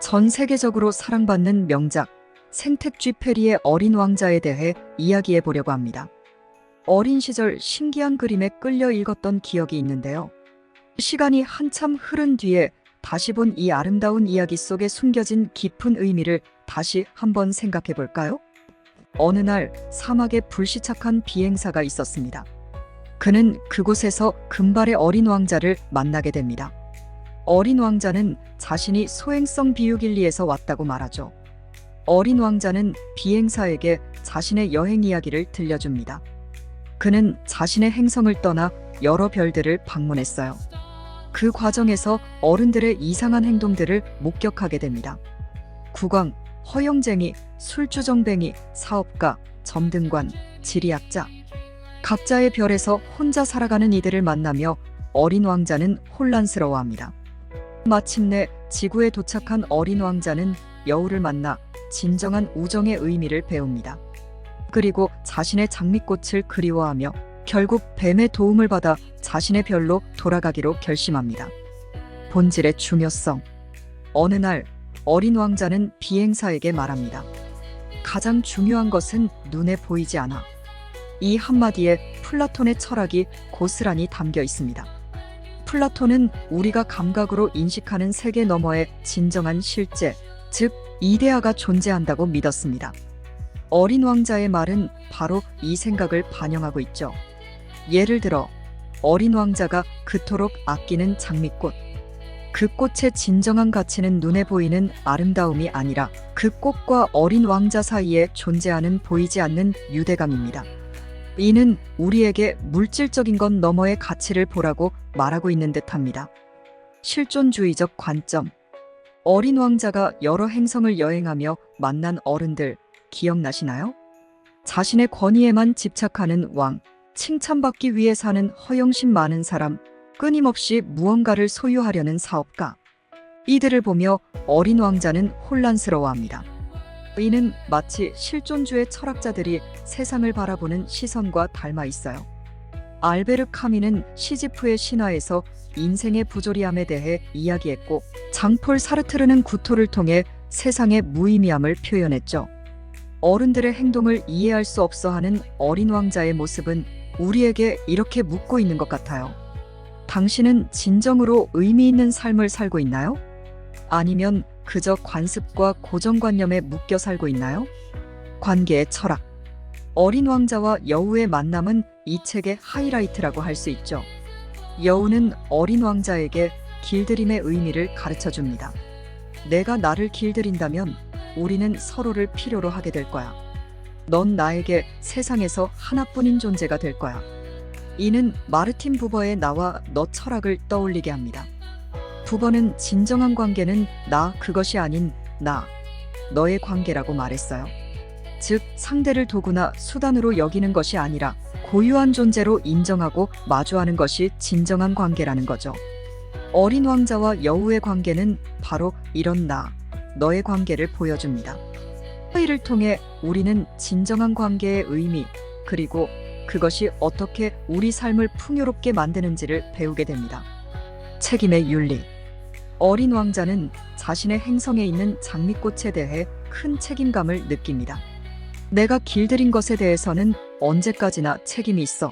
전 세계적으로 사랑받는 명작 생택쥐 페리의 어린 왕자에 대해 이야기해 보려고 합니다. 어린 시절 신기한 그림에 끌려 읽었던 기억이 있는데요. 시간이 한참 흐른 뒤에 다시 본 이 아름다운 이야기 속에 숨겨진 깊은 의미를 다시 한번 생각해 볼까요? 어느 날 사막에 불시착한 비행사가 있었습니다. 그는 그곳에서 금발의 어린 왕자를 만나게 됩니다. 어린 왕자는 자신이 소행성 비유길리에서 왔다고 말하죠. 어린 왕자는 비행사에게 자신의 여행 이야기를 들려줍니다. 그는 자신의 행성을 떠나 여러 별들을 방문했어요. 그 과정에서 어른들의 이상한 행동들을 목격하게 됩니다. 국왕, 허영쟁이, 술주정뱅이, 사업가, 점등관, 지리학자. 각자의 별에서 혼자 살아가는 이들을 만나며 어린 왕자는 혼란스러워합니다. 마침내 지구에 도착한 어린 왕자는 여우를 만나 진정한 우정의 의미를 배웁니다. 그리고 자신의 장미꽃을 그리워하며 결국 뱀의 도움을 받아 자신의 별로 돌아가기로 결심합니다. 본질의 중요성. 어느 날 어린 왕자는 비행사에게 말합니다. 가장 중요한 것은 눈에 보이지 않아. 이 한마디에 플라톤의 철학이 고스란히 담겨 있습니다. 플라톤은 우리가 감각으로 인식하는 세계 너머의 진정한 실제, 즉 이데아가 존재한다고 믿었습니다. 어린 왕자의 말은 바로 이 생각을 반영하고 있죠. 예를 들어 어린 왕자가 그토록 아끼는 장미꽃. 그 꽃의 진정한 가치는 눈에 보이는 아름다움이 아니라 그 꽃과 어린 왕자 사이에 존재하는 보이지 않는 유대감입니다. 이는 우리에게 물질적인 것 너머의 가치를 보라고 말하고 있는 듯합니다. 실존주의적 관점. 어린 왕자가 여러 행성을 여행하며 만난 어른들 기억나시나요? 자신의 권위에만 집착하는 왕, 칭찬받기 위해 사는 허영심 많은 사람, 끊임없이 무언가를 소유하려는 사업가. 이들을 보며 어린 왕자는 혼란스러워합니다. 이는 마치 실존주의 철학자들이 세상을 바라보는 시선과 닮아 있어요. 알베르 카미는 시지프의 신화에서 인생의 부조리함에 대해 이야기했고 장폴 사르트르는 구토를 통해 세상의 무의미함을 표현했죠. 어른들의 행동을 이해할 수 없어 하는 어린 왕자의 모습은 우리에게 이렇게 묻고 있는 것 같아요. 당신은 진정으로 의미 있는 삶을 살고 있나요? 아니면 그저 관습과 고정관념에 묶여 살고 있나요? 관계의 철학. 어린 왕자와 여우의 만남은 이 책의 하이라이트라고 할 수 있죠. 여우는 어린 왕자에게 길들임의 의미를 가르쳐 줍니다. 내가 나를 길들인다면 우리는 서로를 필요로 하게 될 거야. 넌 나에게 세상에서 하나뿐인 존재가 될 거야. 이는 마르틴 부버의 나와 너 철학을 떠올리게 합니다. 부버는 진정한 관계는 나 그것이 아닌 나 너의 관계라고 말했어요. 즉 상대를 도구나 수단으로 여기는 것이 아니라 고유한 존재로 인정하고 마주하는 것이 진정한 관계라는 거죠. 어린 왕자와 여우의 관계는 바로 이런 나 너의 관계를 보여줍니다. 회의를 통해 우리는 진정한 관계의 의미 그리고 그것이 어떻게 우리 삶을 풍요롭게 만드는지를 배우게 됩니다. 책임의 윤리. 어린 왕자는 자신의 행성에 있는 장미꽃에 대해 큰 책임감을 느낍니다. 내가 길들인 것에 대해서는 언제까지나 책임이 있어.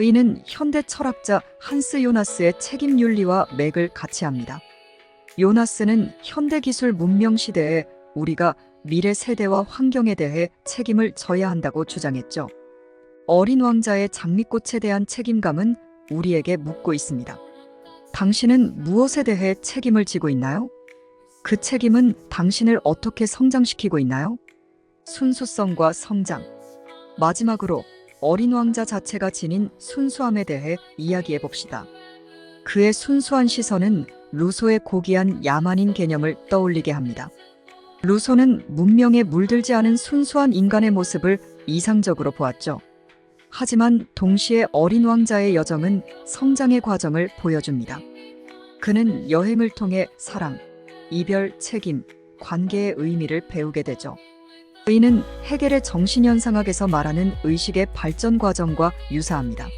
이는 현대 철학자 한스 요나스의 책임 윤리와 맥을 같이 합니다. 요나스는 현대 기술 문명 시대에 우리가 미래 세대와 환경에 대해 책임을 져야 한다고 주장했죠. 어린 왕자의 장미꽃에 대한 책임감은 우리에게 묻고 있습니다. 당신은 무엇에 대해 책임을 지고 있나요? 그 책임은 당신을 어떻게 성장시키고 있나요? 순수성과 성장. 마지막으로 어린 왕자 자체가 지닌 순수함에 대해 이야기해 봅시다. 그의 순수한 시선은 루소의 고귀한 야만인 개념을 떠올리게 합니다. 루소는 문명에 물들지 않은 순수한 인간의 모습을 이상적으로 보았죠. 하지만 동시에 어린 왕자의 여정은 성장의 과정을 보여줍니다. 그는 여행을 통해 사랑, 이별, 책임, 관계의 의미를 배우게 되죠. 의는 해겔의 정신현상학에서 말하는 의식의 발전 과정과 유사합니다.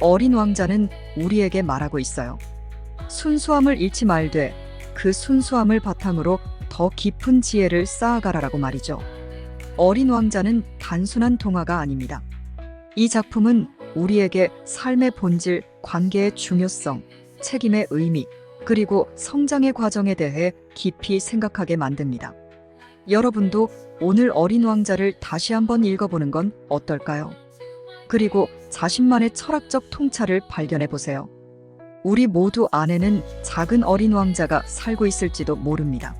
어린 왕자는 우리에게 말하고 있어요. 순수함을 잃지 말되 그 순수함을 바탕으로 더 깊은 지혜를 쌓아가라라고 말이죠. 어린 왕자는 단순한 동화가 아닙니다. 이 작품은 우리에게 삶의 본질, 관계의 중요성, 책임의 의미, 그리고 성장의 과정에 대해 깊이 생각하게 만듭니다. 여러분도 오늘 어린 왕자를 다시 한번 읽어보는 건 어떨까요? 그리고 자신만의 철학적 통찰을 발견해 보세요. 우리 모두 안에는 작은 어린 왕자가 살고 있을지도 모릅니다.